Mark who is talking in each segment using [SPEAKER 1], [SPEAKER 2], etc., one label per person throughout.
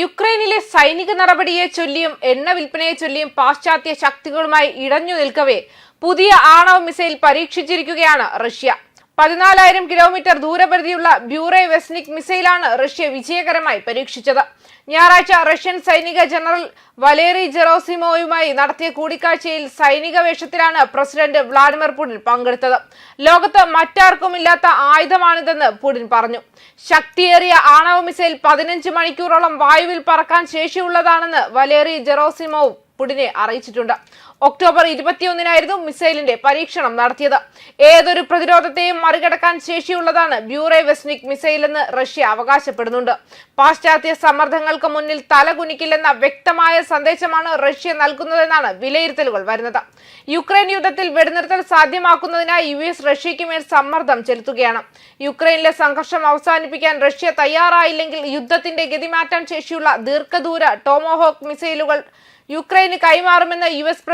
[SPEAKER 1] യുക്രൈനിലെ സൈനിക നടപടിയെ ചൊല്ലിയും എണ്ണ വിൽപ്പനയെ ചൊല്ലിയും പാശ്ചാത്യ ശക്തികളുമായി ഇടഞ്ഞു നിൽക്കവേ പുതിയ ആണവ മിസൈൽ പരീക്ഷിച്ചിരിക്കുകയാണ് റഷ്യ. പതിനാലായിരം കിലോമീറ്റർ ദൂരപരിധിയുള്ള ബ്യൂറേ വെസ്നിക് മിസൈലാണ് റഷ്യ വിജയകരമായി പരീക്ഷിച്ചത്. ഞായറാഴ്ച റഷ്യൻ സൈനിക ജനറൽ വലേറി ജെറോസിമോയുമായി നടത്തിയ കൂടിക്കാഴ്ചയിൽ സൈനിക വേഷത്തിലാണ് പ്രസിഡന്റ് വ്ളാഡിമിർ പുടിൻ പങ്കെടുത്തത്. ലോകത്ത് മറ്റാർക്കും ഇല്ലാത്ത ആയുധമാണിതെന്ന് പുടിൻ പറഞ്ഞു. ശക്തിയേറിയ ആണവ മിസൈൽ പതിനഞ്ച് മണിക്കൂറോളം വായുവിൽ പറക്കാൻ ശേഷിയുള്ളതാണെന്ന് വലേറി ജെറോസിമോവും പുടിനെ അറിയിച്ചിട്ടുണ്ട്. ഒക്ടോബർ ഇരുപത്തിയൊന്നിനായിരുന്നു മിസൈലിന്റെ പരീക്ഷണം നടത്തിയത്. ഏതൊരു പ്രതിരോധത്തെയും മറികടക്കാൻ ശേഷിയുള്ളതാണ് ബ്യൂറേ വെസ്നിക് മിസൈൽ എന്ന് റഷ്യ അവകാശപ്പെടുന്നുണ്ട്. പാശ്ചാത്യ സമ്മർദ്ദങ്ങൾക്ക് മുന്നിൽ തലകുനിക്കില്ലെന്ന വ്യക്തമായ സന്ദേശമാണ് റഷ്യ നൽകുന്നതെന്നാണ് വിലയിരുത്തലുകൾ വരുന്നത്. യുക്രൈൻ യുദ്ധത്തിൽ വെടിനിർത്തൽ സാധ്യമാക്കുന്നതിനായി യു എസ് റഷ്യയ്ക്ക് മേൽ സമ്മർദ്ദം ചെലുത്തുകയാണ്. യുക്രൈനിലെ സംഘർഷം അവസാനിപ്പിക്കാൻ റഷ്യ തയ്യാറായില്ലെങ്കിൽ യുദ്ധത്തിന്റെ ഗതിമാറ്റാൻ ശേഷിയുള്ള ദീർഘദൂര ടോമോഹോക്ക് മിസൈലുകൾ യുക്രൈന് കൈമാറുമെന്ന് യു എസ്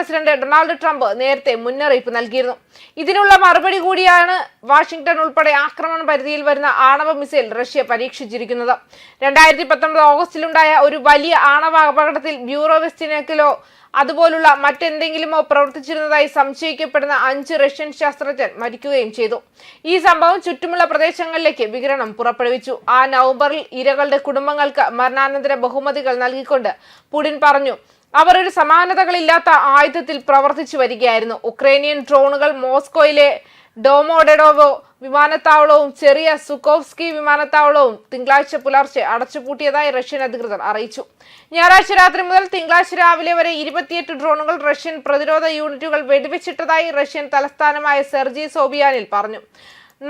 [SPEAKER 1] ഡൊണാൾഡ് ട്രംപ് നേരത്തെ മുന്നറിയിപ്പ് നൽകിയിരുന്നു. ഇതിനുള്ള മറുപടി കൂടിയാണ് വാഷിംഗ്ടൺ ഉൾപ്പെടെ ആക്രമണ പരിധിയിൽ വരുന്ന ആണവ മിസൈൽ റഷ്യ പരീക്ഷിച്ചിരിക്കുന്നത്. രണ്ടായിരത്തി പത്തൊമ്പത് ഓഗസ്റ്റിലുണ്ടായ ഒരു വലിയ ആണവ അപകടത്തിൽ ബ്യൂറോ വെസ്റ്റിനക്കിലോ അതുപോലുള്ള മറ്റെന്തെങ്കിലുമോ പ്രവർത്തിച്ചിരുന്നതായി സംശയിക്കപ്പെടുന്ന അഞ്ച് റഷ്യൻ ശാസ്ത്രജ്ഞൻ മരിക്കുകയും ചെയ്തു. ഈ സംഭവം ചുറ്റുമുള്ള പ്രദേശങ്ങളിലേക്ക് വികിരണം പുറപ്പെടുവിച്ചു. ആ നവംബറിൽ ഇരകളുടെ കുടുംബങ്ങൾക്ക് മരണാനന്തര ബഹുമതികൾ നൽകിക്കൊണ്ട് പുടിൻ പറഞ്ഞു അവർ ഒരു സമാനതകളില്ലാത്ത ആയുധത്തിൽ പ്രവർത്തിച്ചു വരികയായിരുന്നു. ഉക്രൈനിയൻ ഡ്രോണുകൾ മോസ്കോയിലെ ഡോമോഡെഡോവോ വിമാനത്താവളവും ചെറിയ സുക്കോവ്സ്കി വിമാനത്താവളവും തിങ്കളാഴ്ച പുലർച്ചെ അടച്ചുപൂട്ടിയതായി റഷ്യൻ അധികൃതർ അറിയിച്ചു. ഞായറാഴ്ച രാത്രി മുതൽ തിങ്കളാഴ്ച രാവിലെ വരെ ഇരുപത്തിയെട്ട് ഡ്രോണുകൾ റഷ്യൻ പ്രതിരോധ യൂണിറ്റുകൾ വെടിവെച്ചിട്ടതായി റഷ്യൻ തലസ്ഥാനമായ സെർജി സോബിയാനിൽ പറഞ്ഞു.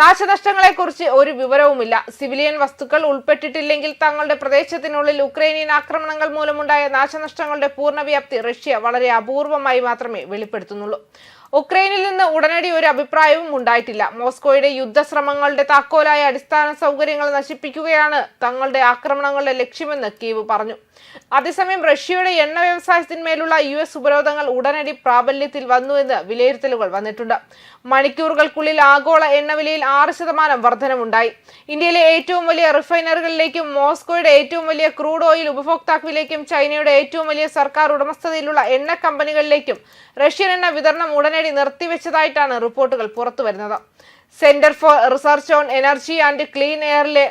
[SPEAKER 1] നാശനഷ്ടങ്ങളെക്കുറിച്ച് ഒരു വിവരവുമില്ല. സിവിലിയൻ വസ്തുക്കൾ ഉൾപ്പെട്ടിട്ടില്ലെങ്കിൽ തങ്ങളുടെ പ്രദേശത്തിനുള്ളിൽ ഉക്രൈനിയൻ ആക്രമണങ്ങൾ മൂലമുണ്ടായ നാശനഷ്ടങ്ങളുടെ പൂർണവ്യാപ്തി റഷ്യ വളരെ അപൂർവമായി മാത്രമേ വെളിപ്പെടുത്തുന്നുള്ളൂ. ഉക്രൈനിൽ നിന്ന് ഉടനടി ഒരു അഭിപ്രായവും ഉണ്ടായിട്ടില്ല. മോസ്കോയുടെ യുദ്ധശ്രമങ്ങളുടെ താക്കോലായ അടിസ്ഥാന സൗകര്യങ്ങൾ നശിപ്പിക്കുകയാണ് തങ്ങളുടെ ആക്രമണങ്ങളുടെ ലക്ഷ്യമെന്ന് കീവ് പറഞ്ഞു. അതേസമയം റഷ്യയുടെ എണ്ണ വ്യവസായത്തിന്മേലുള്ള യു എസ് ഉപരോധങ്ങൾ ഉടനടി പ്രാബല്യത്തിൽ വന്നുവെന്ന് വിലയിരുത്തലുകൾ വന്നിട്ടുണ്ട്. മണിക്കൂറുകൾക്കുള്ളിൽ ആഗോള എണ്ണവിലയിൽ ആറ് ശതമാനം വർധനമുണ്ടായി. ഇന്ത്യയിലെ ഏറ്റവും വലിയ റിഫൈനറികളിലേക്കും മോസ്കോയുടെ ഏറ്റവും വലിയ ക്രൂഡ് ഓയിൽ ഉപഭോക്താക്കളിലേക്കും ചൈനയുടെ ഏറ്റവും വലിയ സർക്കാർ ഉടമസ്ഥതയിലുള്ള എണ്ണ കമ്പനികളിലേക്കും റഷ്യൻ എണ്ണ വിതരണം ഉടനടി നിർത്തിവെച്ചതായിട്ടാണ് റിപ്പോർട്ടുകൾ പുറത്തു വരുന്നത് centre for research on energy and clean എയറിലെ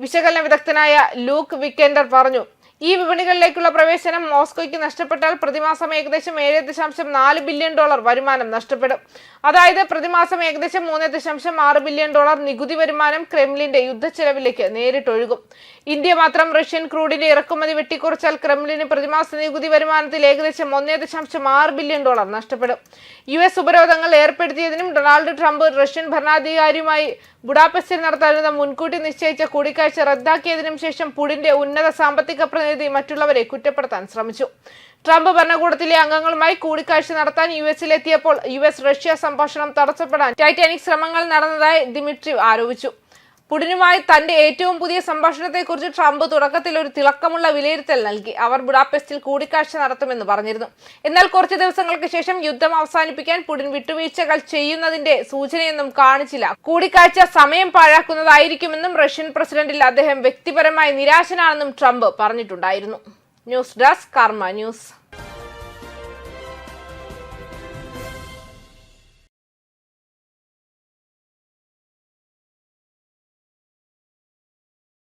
[SPEAKER 1] വിശകലന വിദഗ്ധനായ ലൂക്ക് വിക്കൻഡർ പറഞ്ഞു ഈ വിപണികളിലേക്കുള്ള പ്രവേശനം മോസ്കോയ്ക്ക് നഷ്ടപ്പെട്ടാൽ പ്രതിമാസം ഏകദേശം ഏഴ് ദശാംശം നാല് ബില്യൺ ഡോളർ വരുമാനം നഷ്ടപ്പെടും. അതായത് പ്രതിമാസം ഏകദേശം മൂന്ന് ദശാംശം ആറ് ബില്യൺ ഡോളർ നികുതി വരുമാനം ക്രെംലിന്റെ യുദ്ധച്ചെലവിലേക്ക് നേരിട്ടൊഴുകും. ഇന്ത്യ മാത്രം റഷ്യൻ ക്രൂഡിന്റെ ഇറക്കുമതി വെട്ടിക്കുറച്ചാൽ ക്രെംലിന് പ്രതിമാസ നികുതി വരുമാനത്തിൽ ഏകദേശം ഒന്നേ ദശാംശം ആറ് ബില്യൺ ഡോളർ നഷ്ടപ്പെടും. യു എസ് ഉപരോധങ്ങൾ ഏർപ്പെടുത്തിയതിനും ഡൊണാൾഡ് ട്രംപ് റഷ്യൻ ഭരണാധികാരിയുമായി ബുഡാപെസ്റ്റിൽ നടത്താനുള്ള മുൻകൂട്ടി നിശ്ചയിച്ച കൂടിക്കാഴ്ച റദ്ദാക്കിയതിനും ശേഷം പുടിന്റെ ഉന്നത സാമ്പത്തിക പ്രതിനിധി മറ്റുള്ളവരെ കുറ്റപ്പെടുത്താൻ ശ്രമിച്ചു. ട്രംപ് ഭരണകൂടത്തിലെ അംഗങ്ങളുമായി കൂടിക്കാഴ്ച നടത്താൻ യു എസിലെത്തിയപ്പോൾ യു എസ് റഷ്യ സംഭാഷണം തടസ്സപ്പെടാൻ ടൈറ്റാനിക് ശ്രമങ്ങൾ നടന്നതായി ദിമിട്രി ആരോപിച്ചു. പുടിനുമായി തന്റെ ഏറ്റവും പുതിയ സംഭാഷണത്തെക്കുറിച്ച് ട്രംപ് തുടക്കത്തിൽ ഒരു തിളക്കമുള്ള വിലയിരുത്തൽ നൽകി. അവർ ബുഡാപെസ്റ്റിൽ കൂടിക്കാഴ്ച നടത്തുമെന്ന് പറഞ്ഞിരുന്നു. എന്നാൽ കുറച്ച് ദിവസങ്ങൾക്ക് ശേഷം യുദ്ധം അവസാനിപ്പിക്കാൻ പുടിൻ വിട്ടുവീഴ്ചകൾ ചെയ്യുന്നതിന്റെ സൂചനയൊന്നും കാണിച്ചില്ല. കൂടിക്കാഴ്ച സമയം പാഴാക്കുന്നതായിരിക്കുമെന്നും റഷ്യൻ പ്രസിഡന്റിൽ അദ്ദേഹം വ്യക്തിപരമായി നിരാശനാണെന്നും ട്രംപ് പറഞ്ഞിട്ടുണ്ടായിരുന്നു. News desk Karma news.